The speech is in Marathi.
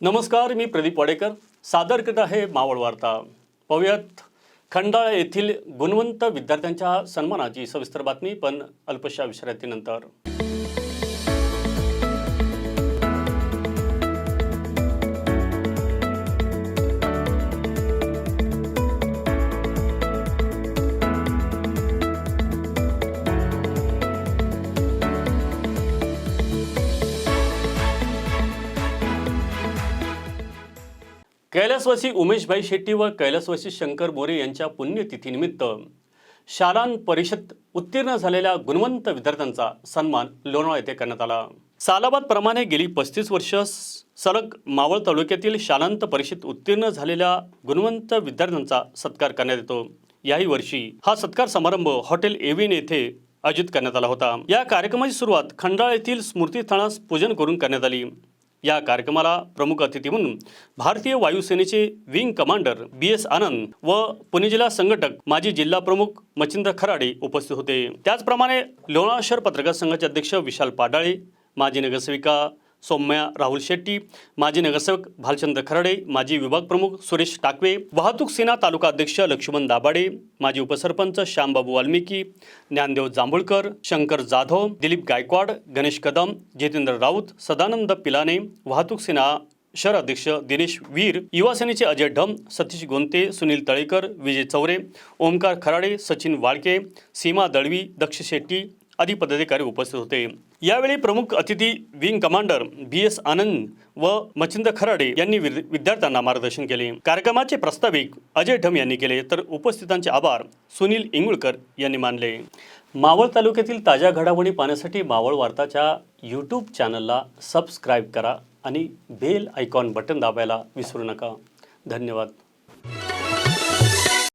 नमस्कार मी प्रदीप वाडेकर. सादर करत आहे मावळ वार्ता. पाहूयात खंडाळा येथील गुणवंत विद्यार्थ्यांच्या सन्मानाची सविस्तर बातमी पण अल्पशा विश्रांतीनंतर. कैलासवासी उमेशभाई शेट्टी व कैलासवासी शंकर मोरे यांच्या पुण्यतिथीनिमित्त शालान परिषद उत्तीर्ण झालेल्या गुणवंत विद्यार्थ्यांचा सन्मान लोणावळा येथे करण्यात आला. सालाबादप्रमाणे गेली पस्तीस वर्ष सलग मावळ तालुक्यातील शालांत परिषद उत्तीर्ण झालेल्या गुणवंत विद्यार्थ्यांचा सत्कार करण्यात येतो. याही वर्षी हा सत्कार समारंभ हॉटेल एव्हिन येथे आयोजित करण्यात आला होता. या कार्यक्रमाची सुरुवात खंडाळा येथील स्मृतीस्थळास पूजन करून करण्यात आली. या कार्यक्रमाला प्रमुख अतिथी म्हणून भारतीय वायुसेनेचे wing commander B S Anand व पुणे जिल्हा संघटक माजी जिल्हा प्रमुख मच्छिंद्र खराडे उपस्थित होते. त्याचप्रमाणे लोणार शहर पत्रकार संघाचे अध्यक्ष विशाल पाडाळे माजी नगरसेविका सौम्या राहुल शेट्टी माजी नगरसेवक भालचंद्र खराडे माजी विभाग प्रमुख सुरेश टाकवे वाहतूक सेना तालुका अध्यक्ष लक्ष्मण दाभाडे माजी उपसरपंच श्यामबाबू वाल्मिकी ज्ञानदेव जांभूळकर शंकर जाधव दिलीप गायकवाड गणेश कदम जितेंद्र राऊत सदानंद पिलाने वाहतूक सेना शहर अध्यक्ष दिनेश वीर युवा सेनेचे अजय ढम सतीश गोंते सुनील तळेकर विजय चौरे ओमकार खराडे सचिन वाळके सीमा दळवी दक्ष शेट्टी आदी पदाधिकारी उपस्थित होते. यावेळी प्रमुख अतिथी wing commander B S Anand व मच्छिंद खराडे यांनी विद- विद्यार्थ्यांना मार्गदर्शन केले. कार्यक्रमाचे प्रस्ताविक अजय ढम यांनी केले तर उपस्थितांचे आभार सुनील इंगुळकर यांनी मानले. मावळ तालुक्यातील ताज्या घडामोडी पाहण्यासाठी मावळ वार्ताच्या यूट्यूब चॅनलला सबस्क्राईब करा आणि बेल आयकॉन बटन दाबायला विसरू नका. धन्यवाद.